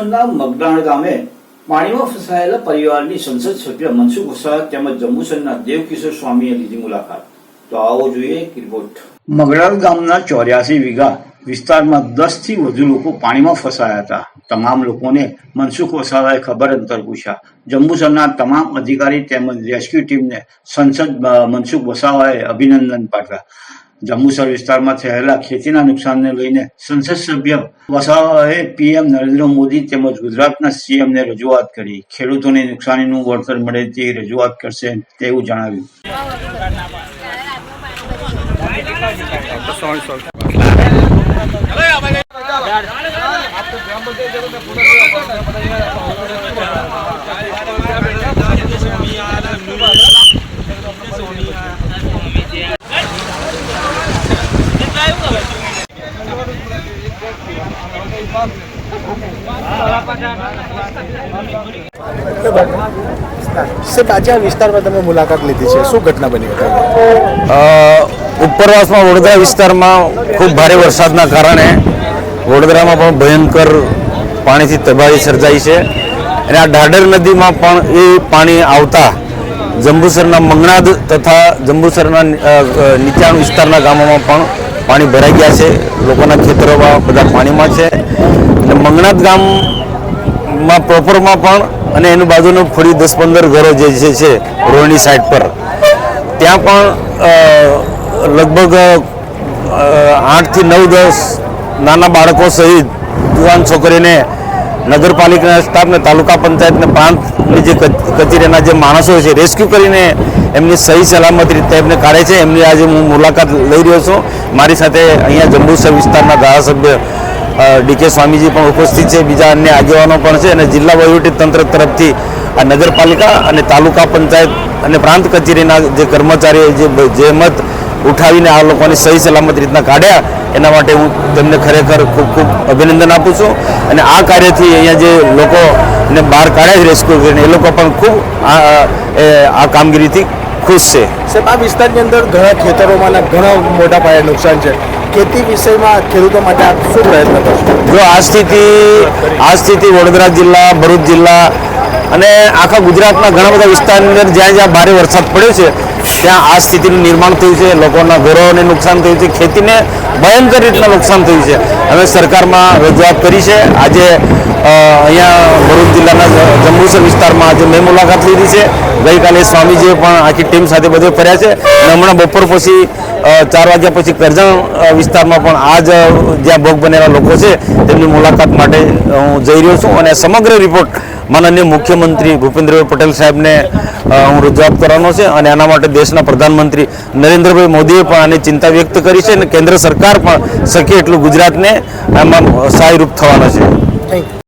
જંબુસરના મગડાણ ગામે પાણીમાં ફસાયેલા પરિવારની સંસદ સભ્ય મનસુખ વસાવા તેમજ જંબુસરના દેવકિશોર સ્વામીએ લીધી મુલાકાત. તો આવો જોઈએ રિપોર્ટ. મગડાળ ગામના ચોર્યાસી વીઘા વિસ્તારમાં દસથી વધુ લોકો પાણીમાં ફસાયા હતા. તમામ લોકોને મનસુખ વસાવાએ ખબર અંતર પૂછ્યા. જંબુસરના તમામ અધિકારી તેમજ રેસ્ક્યુ ટીમને સંસદ મનસુખ વસાવાએ અભિનંદન પાઠવ્યા. જંબુસર વિસ્તારમાં થયેલા ખેતીના નુકસાનને લઈને સંસદ સભ્ય વસાવાએ પીએમ નરેન્દ્ર મોદી તેમજ ગુજરાતના સીએમને રજૂઆત કરી ખેડૂતોને નુકસાનીનું વળતર મળે તે રજૂઆત કરશે તેવું જણાવ્યું સાહેબ વિસ્તારમાં તમે મુલાકાત લીધી છે. શું ઘટના બની હતી? ઉપરવાસમાં વડોદરા વિસ્તારમાં ખૂબ ભારે વરસાદના કારણે વડોદરામાં પણ ભયંકર પાણીથી તબાહી સર્જાઈ છે. અને આ ઢાઢર નદીમાં પણ એ પાણી આવતા જંબુસરના મંગણાદ તથા જંબુસરના નીચાણ વિસ્તારના ગામોમાં પણ પાણી ભરાઈ ગયા છે. લોકોના ખેતરોમાં બધા પાણીમાં છે. અને મંગનાથ ગામમાં પ્રોપરમાં પણ અને એની બાજુનું ફરી દસ પંદર ઘરો જે છે રોડની સાઈડ પર. ત્યાં પણ લગભગ આઠથી નવ દસ નાના બાળકો સહિત યુવાન છોકરીને નગરપાલિકાના સ્ટાફને તાલુકા પંચાયતને પ્રાંતની જે કચ- કચેરીના જે માણસો છે રેસ્ક્યુ કરીને એમની સહી સલામત રીતે એમને કાઢે છે. એમની આજે હું મુલાકાત લઈ રહ્યો છું. મારી સાથે અહીંયા જંબુસર વિસ્તારના ધારાસભ્ય ડીકે સ્વામીજી પણ ઉપસ્થિત છે. બીજા અન્ય આગેવાનો પણ છે અને જિલ્લા તંત્ર તરફથી આ નગરપાલિકા અને તાલુકા પંચાયત અને પ્રાંત કચેરીના જે કર્મચારીઓ જે જહેમત ઉઠાવીને આ લોકોને સહી સલામત રીતના કાઢ્યા, એના માટે હું તેમને ખરેખર ખૂબ ખૂબ અભિનંદન આપું છું. અને આ કાર્યથી અહીંયા જે લોકોને બહાર કાઢ્યા છે, રેસ્ક્યુ એ લોકો પણ ખૂબ આ કામગીરીથી ખુશ છે. સાહેબ આ વિસ્તારની અંદર ઘણા ખેતરોમાં ઘણા મોટા પાયે નુકસાન છે. ખેતી વિષયમાં ખેડૂતો માટે આપ શું પ્રયત્ન કરશો? જો આ સ્થિતિ આ સ્થિતિ વડોદરા જિલ્લા ભરૂચ જિલ્લા અને આખા ગુજરાતના ઘણા બધા વિસ્તારની અંદર જ્યાં જ્યાં ભારે વરસાદ પડ્યો છે ત્યાં આ સ્થિતિનું નિર્માણ થયું છે, લોકોના ઘરોને નુકસાન થયું છે, ખેતીને ભયંકર રીતના નુકસાન થયું છે. અમે સરકારમાં રજૂઆત કરી છે, આજે અહીંયા ભરૂચ જિલ્લાના જંબુસર વિસ્તારમાં આજે મેં મુલાકાત લીધી છે. ગઈકાલે સ્વામીજીએ પણ આખી ટીમ સાથે બધે ફર્યા છે અને હમણાં બપોર પછી ચાર વાગ્યા પછી કરજણ વિસ્તારમાં પણ આ જ, જ્યાં ભોગ બનેલા લોકો છે, તેમની મુલાકાત માટે હું જઈ રહ્યો છું અને સમગ્ર રિપોર્ટ માનનીય મુખ્યમંત્રી ભૂપેન્દ્રભાઈ પટેલ સાહેબને હું રજૂઆત કરવાનો છે અને આના માટે દેશના પ્રધાનમંત્રી નરેન્દ્રભાઈ મોદીએ પણ આની ચિંતા વ્યક્ત કરી છે અને કેન્દ્ર સરકાર પણ શકે એટલું ગુજરાતને આમાં સહાયરૂપ થવાનો છે.